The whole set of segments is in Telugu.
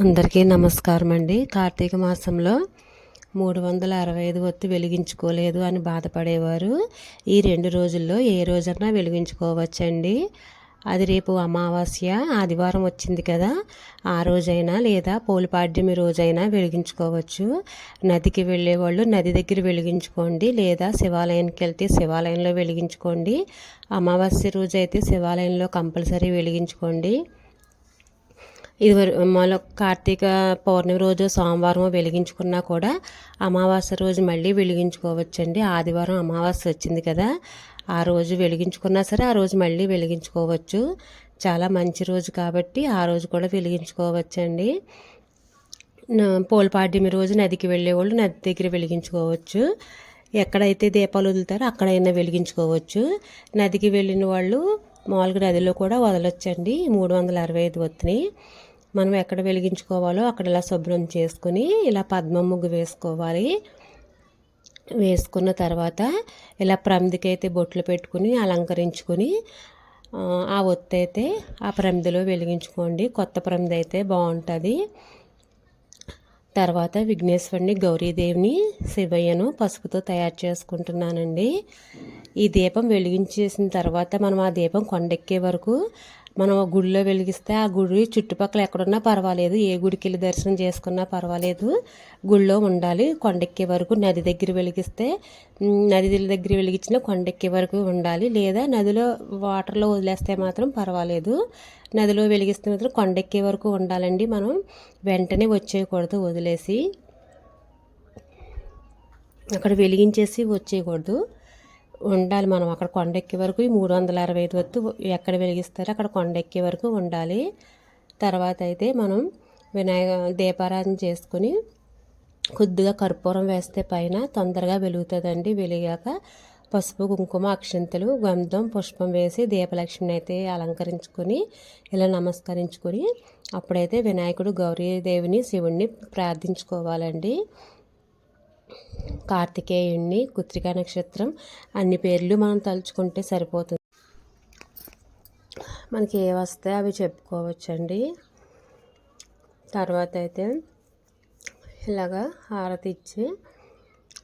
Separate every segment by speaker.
Speaker 1: అందరికీ నమస్కారం అండి. కార్తీక మాసంలో మూడు వందల అరవై ఐదు ఒత్తి వెలిగించుకోలేదు అని బాధపడేవారు. ఈ రెండు రోజుల్లో ఏ రోజన్నా వెలిగించుకోవచ్చండి. అది రేపు అమావాస్య ఆదివారం వచ్చింది కదా. ఆ రోజైనా లేదా పోలిపాడ్యమి రోజైనా వెలిగించుకోవచ్చు. నదికి వెళ్ళేవాళ్ళు నది దగ్గర వెలిగించుకోండి లేదా శివాలయానికి వెళ్తే శివాలయంలో వెలిగించుకోండి. అమావాస్య రోజు అయితే శివాలయంలో కంపల్సరీ వెలిగించుకోండి. ఇది మళ్ళీ కార్తీక పౌర్ణమి రోజు సోమవారం వెలిగించుకున్నా కూడా అమావాస్య రోజు మళ్ళీ వెలిగించుకోవచ్చండి. ఆదివారం అమావాస్య వచ్చింది కదా ఆ రోజు వెలిగించుకున్నా సరే ఆ రోజు మళ్ళీ వెలిగించుకోవచ్చు. చాలా మంచి రోజు కాబట్టి ఆ రోజు కూడా వెలిగించుకోవచ్చండి. పోల్పాడ్యమి రోజు నదికి వెళ్ళేవాళ్ళు నది దగ్గర వెలిగించుకోవచ్చు. ఎక్కడైతే దీపాలు వదులుతారో అక్కడైనా వెలిగించుకోవచ్చు. నదికి వెళ్ళిన వాళ్ళు మామూలుగా నదిలో కూడా వదలొచ్చండి. మూడు వందల అరవై ఐదు ఒత్తిని మనం ఎక్కడ వెలిగించుకోవాలో అక్కడ ఇలా శుభ్రం చేసుకుని ఇలా పద్మ ముగ్గు వేసుకోవాలి. వేసుకున్న తర్వాత ఇలా ప్రమిదికైతే బొట్లు పెట్టుకుని అలంకరించుకొని ఆ ఒత్తి అయితే ఆ ప్రమిదిలో వెలిగించుకోండి. కొత్త ప్రమిది అయితే బాగుంటుంది. తర్వాత విఘ్నేశ్వరుని గౌరీదేవిని శివయ్యను పసుపుతో తయారు చేసుకుంటున్నానండి. ఈ దీపం వెలిగించేసిన తర్వాత మనం ఆ దీపం కొండెక్కే వరకు మనం గుడిలో వెలిగిస్తే ఆ గుడి చుట్టుపక్కల ఎక్కడున్నా పర్వాలేదు. ఏ గుడికి వెళ్ళి దర్శనం చేసుకున్నా పర్వాలేదు. గుడిలో ఉండాలి. కొండెక్కే వరకు నది దగ్గర వెలిగిస్తే నది దగ్గర వెలిగించిన కొండెక్కే వరకు ఉండాలి. లేదా నదిలో వాటర్లో వదిలేస్తే మాత్రం పర్వాలేదు. నదిలో వెలిగిస్తే మాత్రం కొండెక్కే వరకు ఉండాలండి మనం. వెంటనే వచ్చేయకూడదు వదిలేసి. అక్కడ వెలిగించేసి వచ్చేయకూడదు. ఉండాలి మనం. అక్కడ కొండెక్కే వరకు ఈ మూడు వందల అరవై ఐదు వత్తు ఎక్కడ వెలిగిస్తారో అక్కడ కొండెక్కే వరకు ఉండాలి. తర్వాత అయితే మనం వినాయక దీపారాధన చేసుకుని కొద్దిగా కర్పూరం వేస్తే పైన తొందరగా వెలుగుతుందండి. వెలిగాక పసుపు కుంకుమ అక్షంతలు గంధం పుష్పం వేసి దీపలక్ష్మిని అయితే అలంకరించుకొని ఇలా నమస్కరించుకొని అప్పుడైతే వినాయకుడు గౌరీదేవిని శివుణ్ణి ప్రార్థించుకోవాలండి. కార్తికేయుణ్ణి కుత్రికా నక్షత్రం అన్ని పేర్లు మనం తలుచుకుంటే సరిపోతుంది. మనకి ఏ వస్తే అవి చెప్పుకోవచ్చండి. తర్వాత అయితే ఇలాగా హారతి ఇచ్చి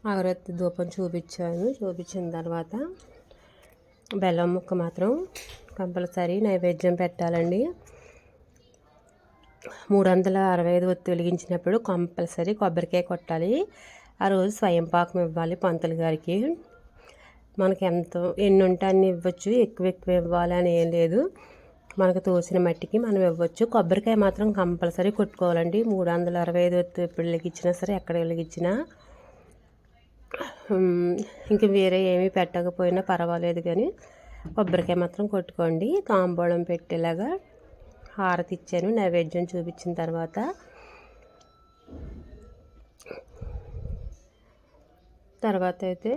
Speaker 1: అగరత్తి ధూపం చూపించాను. చూపించిన తర్వాత బెల్లం ముక్క మాత్రం కంపల్సరీ నైవేద్యం పెట్టాలండి. మూడు వందల అరవై ఐదు ఒత్తి వెలిగించినప్పుడు కంపల్సరీ కొబ్బరికాయ కొట్టాలి. ఆ రోజు స్వయం పాకం ఇవ్వాలి పంతులు గారికి. మనకి ఎంతో ఎన్ని ఉంటే అన్ని ఇవ్వచ్చు ఎక్కువ ఎక్కువ ఇవ్వాలి అని ఏం లేదు. మనకు తోసిన మట్టికి మనం ఇవ్వచ్చు. కొబ్బరికాయ మాత్రం కంపల్సరీ కొట్టుకోవాలండి. మూడు వందల అరవై ఐదు పిల్లలకి ఇచ్చినా సరే ఎక్కడ ఇచ్చినా. ఇంక వేరే ఏమీ పెట్టకపోయినా పర్వాలేదు కానీ కొబ్బరికాయ మాత్రం కొట్టుకోండి. తాంబూలం పెట్టేలాగా హారతి ఇచ్చాను. నైవేద్యం చూపించిన తర్వాత తర్వాత అయితే